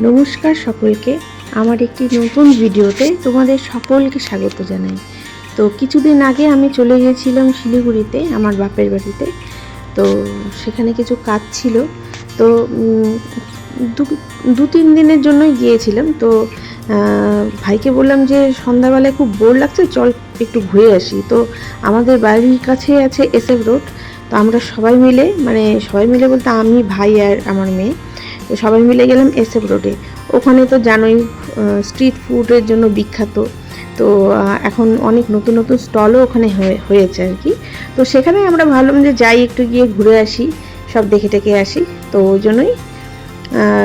নমস্কার সকলকে। আমার একটি নতুন ভিডিওতে তোমাদের সকলকে স্বাগত জানাই। তো কিছুদিন আগে আমি চলে গিয়েছিলাম শিলিগুড়িতে, আমার বাপের বাড়িতে। তো সেখানে কিছু কাজ ছিল। তো দু- তিন দিনের জন্যই গিয়েছিলাম। তো ভাইকে বললাম যে সন্ধ্যাবেলায় খুব বোর লাগছে, চল একটু ঘুরে আসি। তো আমাদের বাড়ির কাছে আছে এস এফ রোড। তো আমরা সবাই মিলে মানে সবাই মিলে বলতে আমি, ভাই আর আমার মেয়ে। তো সবাই মিলে গেলাম এসএফ রোডে ওখানে তো জানোই স্ট্রিট ফুডের জন্য বিখ্যাত। তো এখন অনেক নতুন নতুন স্টলও ওখানে হয়ে- হয়েছে আর কি। তো সেখানে আমরা ভাবলাম যে যাই, একটু গিয়ে ঘুরে আসি, সব দেখে টেকে আসি। তো ওই জন্যই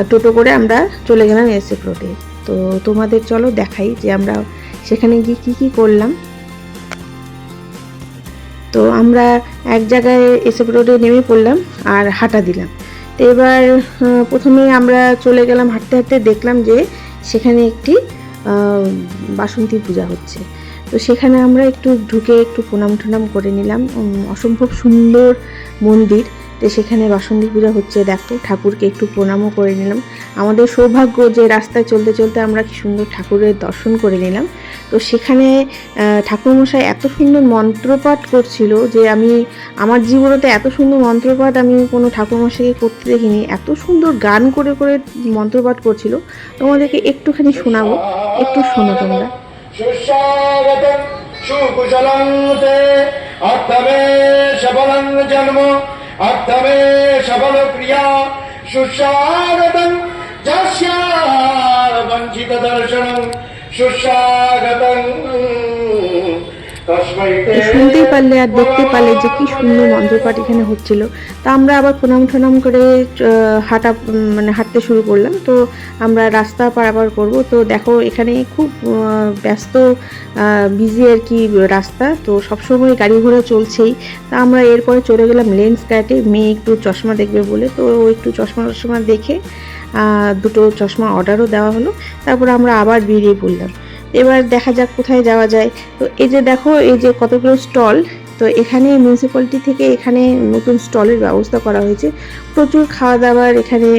টোটো করে আমরা চলে গেলাম এসএফ রোডে তো তোমাদের চলো দেখাই যে আমরা সেখানে গিয়ে কি কি করলাম। তো আমরা এক জায়গায় এসএফ রোডে নেমে পড়লাম আর হাঁটা দিলাম। তো এবার প্রথমে আমরা চলে গেলাম, হাঁটতে হাঁটতে দেখলাম যে সেখানে একটি বাসন্তী পূজা হচ্ছে। তো সেখানে আমরা একটু ঢুকে একটু প্রণাম টুনাম করে নিলাম। অসম্ভব সুন্দর মন্দির। তো সেখানে বাসন্তী পূজা হচ্ছে। দেখো, ঠাকুরকে একটু প্রণামও করে নিলাম। আমাদের সৌভাগ্য যে রাস্তায় চলতে চলতে আমরা কি সুন্দর ঠাকুরের দর্শন করে নিলাম। তো সেখানে ঠাকুরমশাই এত সুন্দর মন্ত্রপাঠ করছিল যে আমি, আমার জীবনেতে এত সুন্দর মন্ত্রপাঠ আমি কোনো ঠাকুরমশাইকে করতে দেখিনি। এত সুন্দর গান করে করে মন্ত্রপাঠ করছিল। তোমাদেরকে একটুখানি শোনাবো। একটু শোনো তোমরা। সুকুশলং তে অর্থমে সফলং জন্ম অর্থমে সফল ক্রিয়া সুস্বাগতম। যস্য বঞ্চিত দর্শনং সুস্বাগতম। শুনতেই পারলে আর দেখতে পারলে যে কি সুন্দর মন্ত্রপাঠ এখানে হচ্ছিল। তা আমরা আবার প্রণাম টনাম করে হাঁটা মানে হাঁটতে শুরু করলাম। তো আমরা রাস্তা পারাপার করব। তো দেখো, এখানে খুব ব্যস্ত বিজি আর কি রাস্তা। তো সবসময় গাড়ি ঘোড়া চলছেই। তা আমরা এরপরে চলে গেলাম লেন্স কাটে। মেয়ে একটু চশমা দেখবে বলে। তো একটু চশমা টশমা দেখে দুটো চশমা অর্ডারও দেওয়া হলো। তারপর আমরা আবার বেরিয়ে পড়লাম। এবার দেখা যাক কোথায় যাওয়া যায়। তো এই যে দেখো, এই যে কতগুলো স্টল, তো এখানে মিউনিসিপ্যালিটি থেকে এখানে নতুন স্টলের ব্যবস্থা করা হয়েছে। প্রচুর খাওয়া দাওয়ার এখানে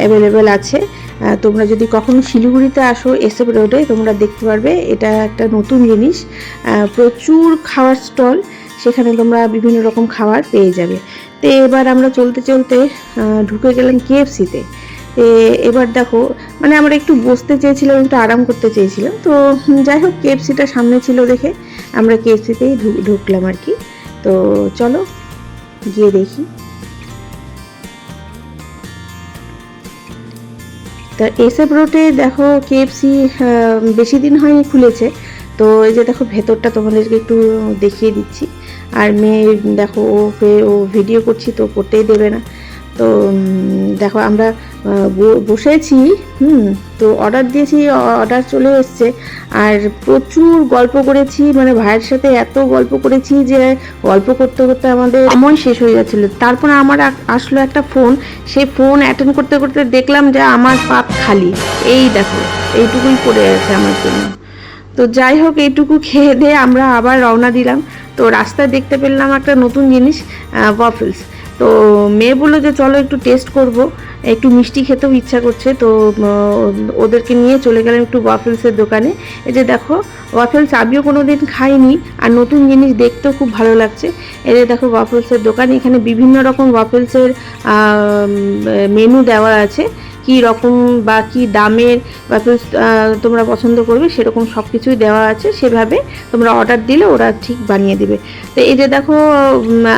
অ্যাভেলেবেল আছে। তোমরা যদি কখনো শিলিগুড়িতে আসো এসএফ রোডে তোমরা দেখতে পারবে, এটা একটা নতুন জিনিস। প্রচুর খাওয়ার স্টল, সেখানে তোমরা বিভিন্ন রকম খাবার পেয়ে যাবে। তো এবার আমরা চলতে চলতে ঢুকে গেলাম কেএফসিতে এবার দেখো মানে আমরা একটু বসতে চেয়েছিলাম, একটু আরাম করতে চেয়েছিলাম। তো যাই হোক, কেএফসিটা সামনে ছিল দেখে আমরা কেএফসিতেই ঢুকলাম আর কি। তো, চলো, গিয়ে দেখি। তা, এসএফ রোডে দেখো কেএফসি বেশি দিন হয়নি খুলেছে। তো, এই যে দেখো ভেতরটা তোমাদেরকে একটু দেখিয়ে দিচ্ছি। আর মেয়ে, দেখো, ও ও ভিডিও করছি, তো করতেই দেবে না। তো দেখো আমরা বসেছি, হুম, তো অর্ডার দিয়েছি অর্ডার চলে এসছে। আর প্রচুর গল্প করেছি মানে ভাইয়ের সাথে এত গল্প করেছি যে, গল্প করতে করতে আমাদের সময় শেষ হয়ে যাচ্ছিল। তারপরে আমার আসলো একটা ফোন সেই ফোন অ্যাটেন্ড করতে করতে দেখলাম যে আমার পাত খালি। এই দেখো, এইটুকুই পড়ে আছে আমার জন্য। তো যাই হোক, এইটুকু খেয়ে দিয়ে আমরা আবার রওনা দিলাম। তো রাস্তায় দেখতে পেলাম একটা নতুন জিনিস ওয়াফেলস তো মেয়ে বলল যে, চলো একটু টেস্ট করব। একটু মিষ্টি খেতেও ইচ্ছা করছে, তো ওদেরকে নিয়ে চলে গেলাম একটু ওয়াফেলসের দোকানে। এই যে দেখো ওয়াফেলস আমিও কোনো দিন খাইনি, আর নতুন জিনিস দেখতেও খুব ভালো লাগছে। এই যে দেখো ওয়াফেলসের দোকানে, এখানে বিভিন্ন রকম ওয়াফেলসের মেনু দেওয়া আছে। কি রকম বা কি দামের ওয়াফেলস তোমরা পছন্দ করবে, সেরকম সব কিছুই দেওয়া আছে। সেভাবে তোমরা অর্ডার দিলে ওরা ঠিক বানিয়ে দেবে। তো এই যে দেখো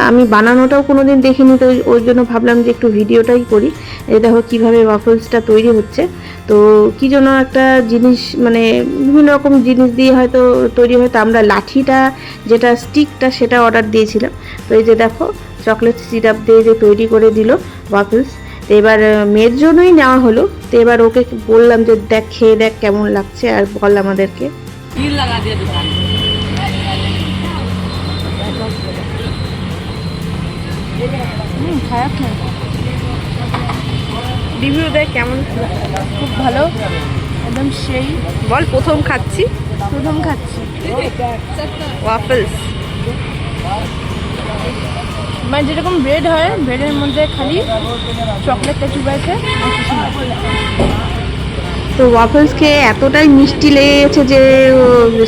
আমি বানানোটাও কোনো দিন দেখিনি, তো ওই জন্য ভাবলাম যে একটু ভিডিওটাই করি। এই দেখো কীভাবে ওয়াফেলসটা তৈরি হচ্ছে। তো কী জন্য একটা জিনিস মানে বিভিন্ন রকম জিনিস দিয়ে হয়তো তৈরি হয়তো আমরা লাঠিটা, যেটা স্টিকটা সেটা অর্ডার দিয়েছিলাম। তো এই যে দেখো চকলেট সিরাপ দিয়ে যে তৈরি করে দিল ওয়াফেলস তো এবার মেয়ের জন্যই নেওয়া হলো। তো এবার ওকে বললাম যে দেখ খেয়ে দেখ কেমন লাগছে আর বল আমাদেরকে। খারাপ না। কেমন খুব ভালো। একদম সেই। বল প্রথম খাচ্ছি? প্রথম খাচ্ছি। ওয়াফেলস মানে যেরকম ব্রেড হয় ব্রেডের মধ্যে খালি চকলেটটা চুবাইছে তো ওয়াফেলস খেয়ে এতটাই মিষ্টি লেগেছে যে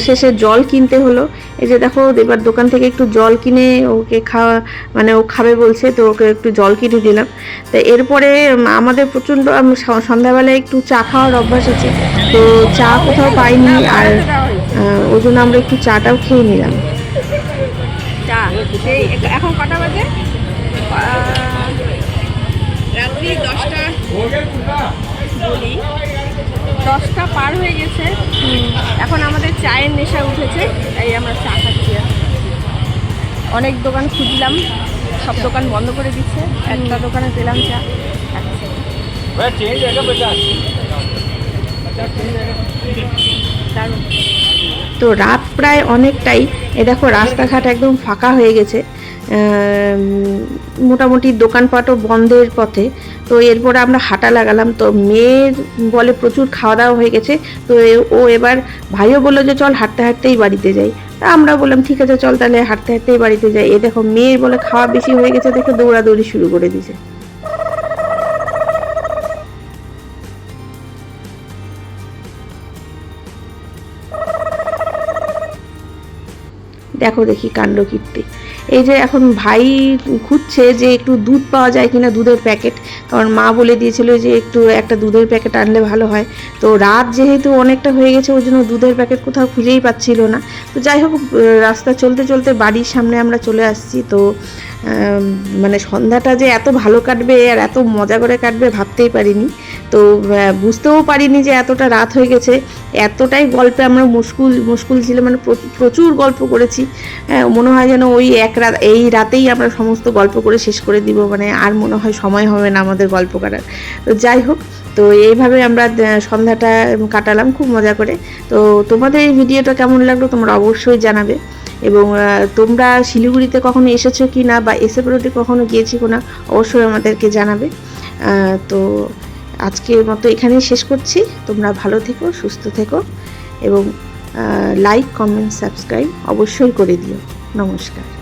শেষে জল কিনতে হলো। এই যে দেখো, এবার দোকান থেকে একটু জল কিনে ওকে খাওয়া মানে ও খাবে বলছে, তো ওকে একটু জল কিনে দিলাম। তো এরপরে আমাদের প্রচণ্ড সন্ধ্যাবেলায় একটু চা খাওয়ার অভ্যাস আছে। তো চা কোথাও পাইনি আর ওই জন্য আমরা একটু চাটাও খেয়ে নিলাম। সেই এখন কটা বাজে? রাত্রি দশটা বলি। দশটা পার হয়ে গেছে। এখন আমাদের চায়ের নেশা উঠেছে তাই আমরা চা খাচ্ছি। অনেক দোকান খুঁজলাম সব দোকান বন্ধ করে দিচ্ছে একটা দোকানে পেলাম চা। দারুণ তো রাত প্রায় অনেকটাই, এ দেখো রাস্তাঘাট একদম ফাঁকা হয়ে গেছে। মোটামুটি দোকানপাটও বন্ধের পথে। তো এরপরে আমরা হাঁটা লাগালাম। তো মেয়ের বলে প্রচুর খাওয়া দাওয়া হয়ে গেছে। তো ও এবার ভাইও বলল যে, চল হাঁটতে হাঁটতেই বাড়িতে যাই। তা আমরা বললাম, ঠিক আছে, চল তাহলে হাঁটতে হাঁটতেই বাড়িতে যাই। এ দেখো মেয়ের বলে খাওয়া বেশি হয়ে গেছে দেখে দৌড়াদৌড়ি শুরু করে দিয়েছে। দেখো দেখি কাণ্ড কীর্তি এই যে এখন ভাই খুঁজছে যে একটু দুধ পাওয়া যায় কিনা দুধের প্যাকেট, কারণ মা বলে দিয়েছিল যে একটু একটা দুধের প্যাকেট আনলে ভালো হয়। তো রাত যেহেতু অনেকটা হয়ে গেছে, ওই জন্য দুধের প্যাকেট কোথাও খুঁজেই পাচ্ছিল না। তো যাই হোক রাস্তা চলতে চলতে বাড়ির সামনে আমরা চলে আসছি। তো মানে সন্ধ্যাটা যে এত ভালো কাটবে আর এত মজা করে কাটবে ভাবতেই পারিনি। তো বুঝতেও পারিনি যে এতটা রাত হয়ে গেছে। এতটাই গল্পে আমরা মুশকুল মুশকুল ছিল মানে প্র- প্রচুর গল্প করেছি। হ্যাঁ, মনে হয় যেন ওই এক রাত এই রাতেই আমরা সমস্ত গল্প করে শেষ করে দিব মানে আর মনে হয় সময় হবে না আমাদের গল্প করার। তো যাই হোক তো এইভাবে আমরা সন্ধ্যাটা কাটালাম খুব মজা করে। তো তোমাদের এই ভিডিওটা কেমন লাগল তোমরা অবশ্যই জানাবে। এবং তোমরা শিলিগুড়িতে কখনো এসেছ কি না বা এসে পড়োটি কখনো গিয়েছি কিনা অবশ্যই আমাদেরকে জানাবে। তো আজকের মতো এখানেই শেষ করছি। তোমরা ভালো থেকো, সুস্থ থেকো এবং লাইক কমেন্ট সাবস্ক্রাইব অবশ্যই করে দিও। নমস্কার।